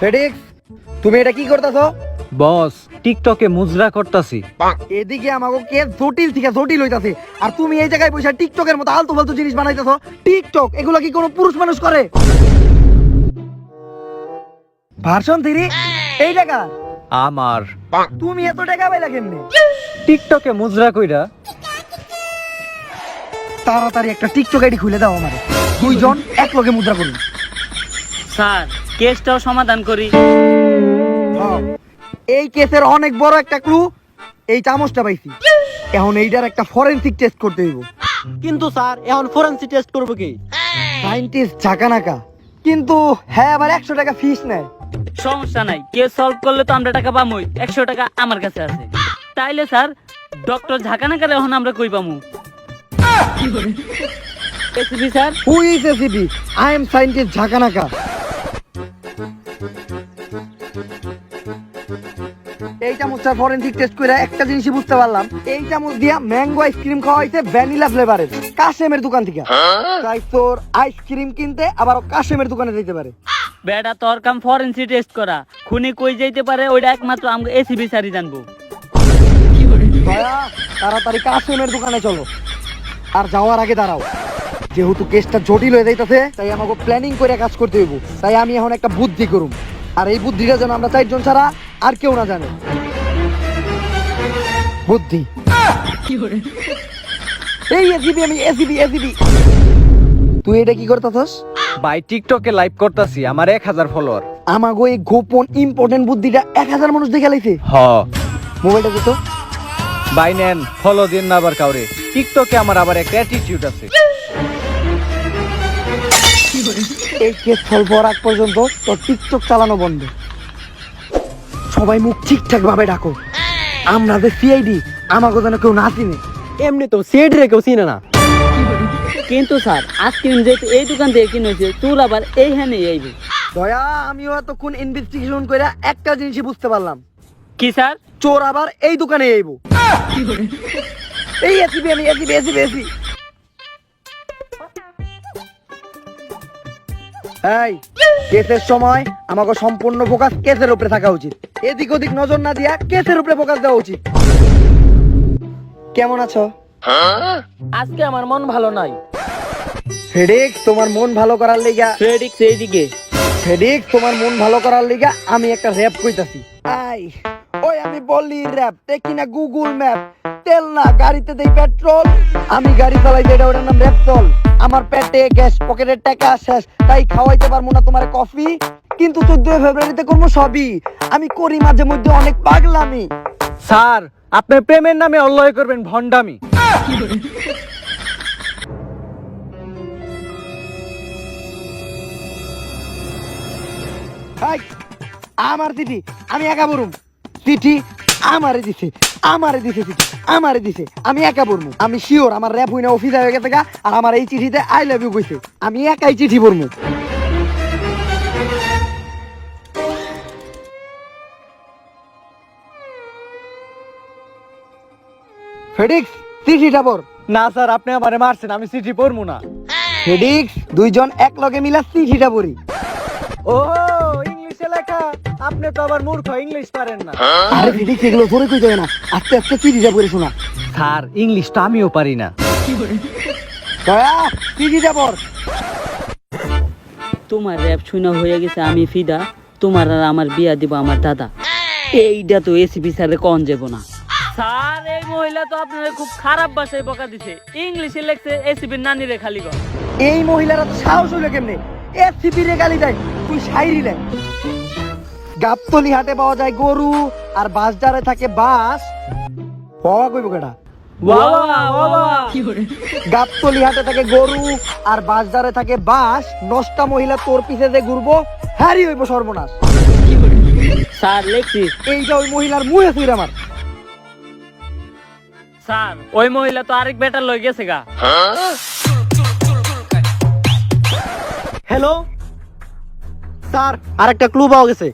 ফেডিক্স তুমি এটা কি করতেছো? বস টিকটকে মুজরা করতাছি। এদিকে আমাকে কে জটিল থেকে জটিল হইতাছে। আর তুমি এই জায়গায় বসে টিকটকের মতো আলতু ফালতু জিনিস বানাইতেছো। টিকটক এগুলো কি কোনো পুরুষ মানুষ করে? ভার্সন থ্রি এই টাকা। আমার। তুমি এত টাকা পাইলা কেমনে? টিকটকে মুজরা কইরা। তাড়াতাড়ি একটা টিকটক আইডি খুলে দাও আমারে। দুইজন এক লগে মুদ্রা করুন স্যার কেসটাও সমাধান করি। হ্যাঁ। এই কেসের অনেক বড় একটা ক্লু এই চামচটা পাইছি। এখন এইটার একটা ফরেনসিক টেস্ট করতে হইব। কিন্তু স্যার এখন ফরেন্সিক টেস্ট করব কি? সাইন্টিস্ট ঝাঁকানাকা। কিন্তু হ্যাঁ আবার একশো টাকা ফিস নেয়। সমস্যা নাই কেস সলভ করলে তো আমরা টাকা পামই একশো টাকা আমার কাছে আছে। তাইলে স্যার ডক্টর ঝাঁকানাকারে এখন আমরা কই পামু? ACP sir? Who is ACP I am scientist ঝাঁকানাকা। এই চামচটা ফরেনসিক টেস্ট করে একটা জিনিসই বুঝতে পারলাম। এই চামচ দিয়া ম্যাঙ্গো আইসক্রিম খাওয়া হয়েছে ভ্যানিলা ফ্লেভারের কাশেমের দোকান থেকে। তাই তোর আইসক্রিম কিনতে আবার কাশেমের দোকানে যেতে পারে। বেটা তোর কাম ফরেন্সি টেস্ট করা। খুনি কই যাইতে পারে ওইটা একমাত্র আমরা জানব। তাড়াতাড়ি কাশেমের দোকানে চলো। আর যাওয়ার আগে দাঁড়াও। যেহেতু কেসটা জটিল হয়ে যাইতেছে তাই আমাকে প্ল্যানিং করে কাজ করতে হইব। তাই আমি এখন একটা বুদ্ধি করুম। আর এই বুদ্ধিটা যেন আমরা চারজন ছাড়া আর কেউ না জানে। বুদ্ধি। এই এসিবি আমি এসিবি এসিবি। তুই এটা কি করতেছস? ভাই টিকটকে লাইভ করতাছি আমার এক হাজার ফলোয়ার আমাগো এই গোপন ইম্পর্টেন্ট বুদ্ধিটা এক হাজার মানুষ দেখে লাইছে। হ। মোবাইলটা দিত বাই নেন ফলো দিন না আবার কাউরে। টিকটকে আমার আবার একটা অ্যাটিটিউড আছে। এই কেস সলভ হওয়ার আগ পর্যন্ত তোর টিকটক চালানো বন্ধ। সবাই মুখ ঠিকঠাক ভাবে ডাকো। আমরা যে সিআইডি আমাকে যেন কেউ না চিনে। এমনি তো সিএড রে কেউ চিনে না। কিন্তু স্যার আইসক্রিম যেহেতু এই দোকান থেকে কিনেছে তোর আবার এইখানে আইবে। দয়া আমিও এতক্ষণ ইনভেস্টিগেশন করে একটা জিনিসই বুঝতে পারলাম। কি স্যার? চোর আবার এই দোকানে আইব। এই এসিবি আমি এসিবি এসিবি এসি এই কেসের সময় আমাকে সম্পূর্ণ ফোকাস কেসের উপরে থাকা উচিত। এদিক ওদিক নজর না দিয়া কেসের উপরে ফোকাস দেওয়া উচিত। কেমন আছো? আজকে আমার মন ভালো নাই। ফেডিক তোমার মন ভালো করার লিগা ফ্রেডিক্স এইদিকে ফেডিক তোমার মন ভালো করার লিগা আমি একটা র‍্যাপ কইতাছি। আই। আমি বললি র‍্যাপ দেখি না গুগল ম্যাপ তেল না গাড়িতে দেই পেট্রোল আমি গাড়ি চালাই যেটা ওটার নাম র্যাপটল আমার পেটে গ্যাস পকেটের টাকা শেষ তাই খাওয়াইতে পারব না তোমার কফি কিন্তু চোদ্দ ফেব্রুয়ারিতে করব সবই। আমি করি মাঝে মধ্যে অনেক পাগলামি। স্যার আপনি প্রেমের নামে অল্লয় করবেন ভন্ডামি আমার দিদি আমি একা বলুম। চিঠি আমারে দিছে আমারে দিছে চিঠি আমারে দিছে। আমি একা পড়মু আমি শিওর আমার র্যাপ হইনা অফিস হয়ে গেছে গা আর আমার এই চিঠিতে আই লাভ ইউ কইছে। আমি একাই চিঠি পড়মু। ফেডিক্স চিঠিটা পড়। না স্যার আপনি আমারে মারছেন আমি চিঠি পড়ব না। ফেডিক্স দুইজন এক লগে মিলা চিঠিটা পড়ি। ও আপনি তো আবার মূর্খ ইংলিশ পারেন না। আরে এগুলো ধরে কইতে হয় না? আস্তে আস্তে শোনা স্যার ইংলিশ তো আমিও পারি না। দয়া তোমার র্যাপ শুনে হয়ে গেছে আমি ফিদা তোমার আর আমার বিয়া দিব আমার দাদা। এইটা তো এসিপি স্যারে কন যাব না। স্যার এই মহিলা তো আপনার খুব খারাপ ভাষায় বকা দিছে। ইংলিশে লেখছে এসিপির নানি রে খালি এই মহিলারা তো সাহস হইল কেমনে? এসিপি রে গালি দেয় তুই সাইরি লে। গাবতলি হাটে পাওয়া যায় গরু আর বাসডারে থাকে বাস। পাওয়া কইব কেটা বাবা বাবা। গাবতলি হাটে থাকে গরু আর বাসডারে থাকে বাস। নষ্টা মহিলা তোর পিছে যে ঘুরবো হ্যারি হইব সর্বনাশ। স্যার লেখছি। এইটা ওই মহিলার মুহে তুই আমার। স্যার ওই মহিলা তো আরেক বেটার লই গেছে গা। হ্যালো স্যার আরেকটা ক্লু পাওয়া গেছে।